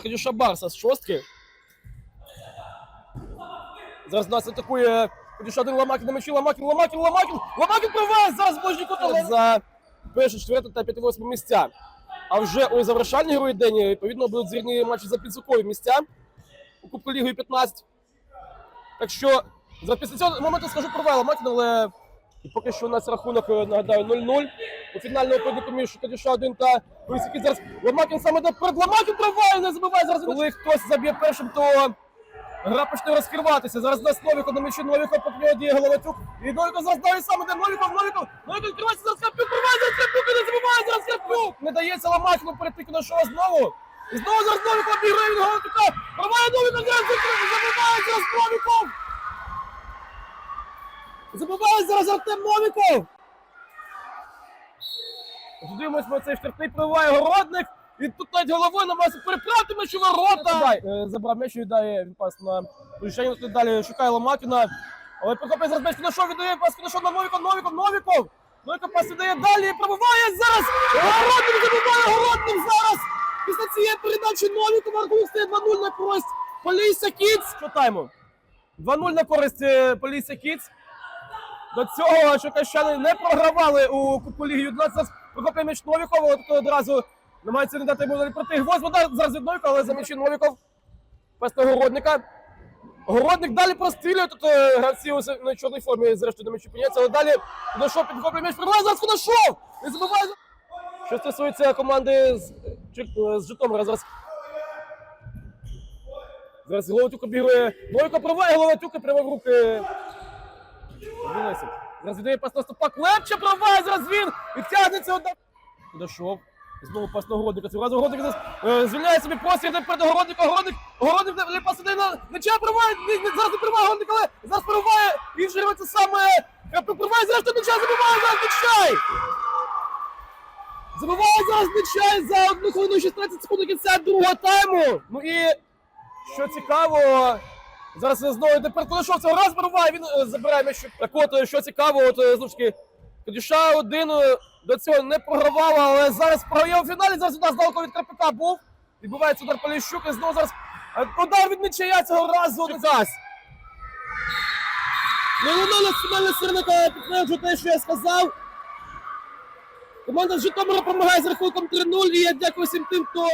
Кадюша Барса з шостки. Зараз нас атакує Кадюша один Ламакін на мечі, Ламакін, Ламакін, Ламакін, Ламакін проває зараз Божніку за перше, четверте та п'яте восьме місця. А вже у завершальній грої день, відповідно, будуть зірні матчі за підсукові місця у Кубку Ліги 15. Так що за після цього моменту скажу про Ламакін, але і поки що у нас рахунок, е, нагадаю, 0-0. У фінальному поєдинку між Кадюша 1 та Високий зараз Ламакін саме до перед Ламакін проває, не забиває зараз. Коли хтось заб'є першим, то гра почне розкриватися. Зараз на Новіков на м'ячі Новіков поки нього діє Головатюк. І Новіков зараз далі саме де Новіков, Новіков, Новіков відкривається зараз Карпюк, проває зараз Карпюк, і не забиває зараз Карпюк. Не дається Ламакіну перетики на шоу знову. І знову зараз Новіков обіграє від Головатюка. Проває Новіков, зараз забиває зараз Новіков. Забиває зараз Артем Новіков. Дивимось, цей штрафний пробиває городник. І тут навіть головою намагається переправити м'яч у ворота. Е, забрав м'яч і віддає він пас на Рішення. Тут далі шукає Ломакіна. Але Прокопій зараз м'яч Кінашов віддає пас Кінашов на Новіков, Новіков, Новіков. Новіков пас віддає далі, пробиває зараз. Городник забиває Городник зараз. Після цієї передачі Новіков рахунок стає 2-0 на користь Полісся Кіц. Що тайму? 2-0 на користь е, Полісся Кіц. До цього Черкащани не програвали у Кубку Ліги 11. Зараз Прокопій м'яч Новікова, от одразу намагається не дати йому проти гвоздь. Зараз від Новікова, але за м'ячі Новіков. Пес на Городника. Городник далі прострілює. Тут е, гравці у чорній формі зрештою до м'ячі піняться, але далі Кудашов підхоплює м'яч. Прибуває зараз Кудашов! Не забиває. Що стосується команди з, Чер- з Житомира, зараз Зараз Головатюк обігрує. Проває Головатюк і прямо в руки. Вінесик. Зараз віддає пас на стопак. Лепче проває зараз він. І тягнеться одна. Подошов. Знову пас на Городника. Цього разу Городник е, звільняє собі простір перед Городника. Городник, Городник не- не пас іде на м'яча проває. Зараз не проває Городник, але зараз проває. І вже рветься саме. Зараз до м'яча, забиває зараз Нечай. Забиває зараз Нечай за 1 хвилину і 16 секунд до кінця другого тайму. Ну і що цікаво, зараз знову Кулешов, цього раз вируває, він е, забирає м'яч. Так от, е, що цікаво, от е, знову ж таки, Кадюша один до цього не програвала, але зараз програє у фіналі. Зараз у нас далеко від Карпака був. Відбувається удар Поліщук, і знову зараз удар від нічия цього разу не дасть. Ну, воно національна сирника підтверджує те, що я сказав. Команда з Житомира допомагає з рахунком 3-0, і я дякую всім тим, хто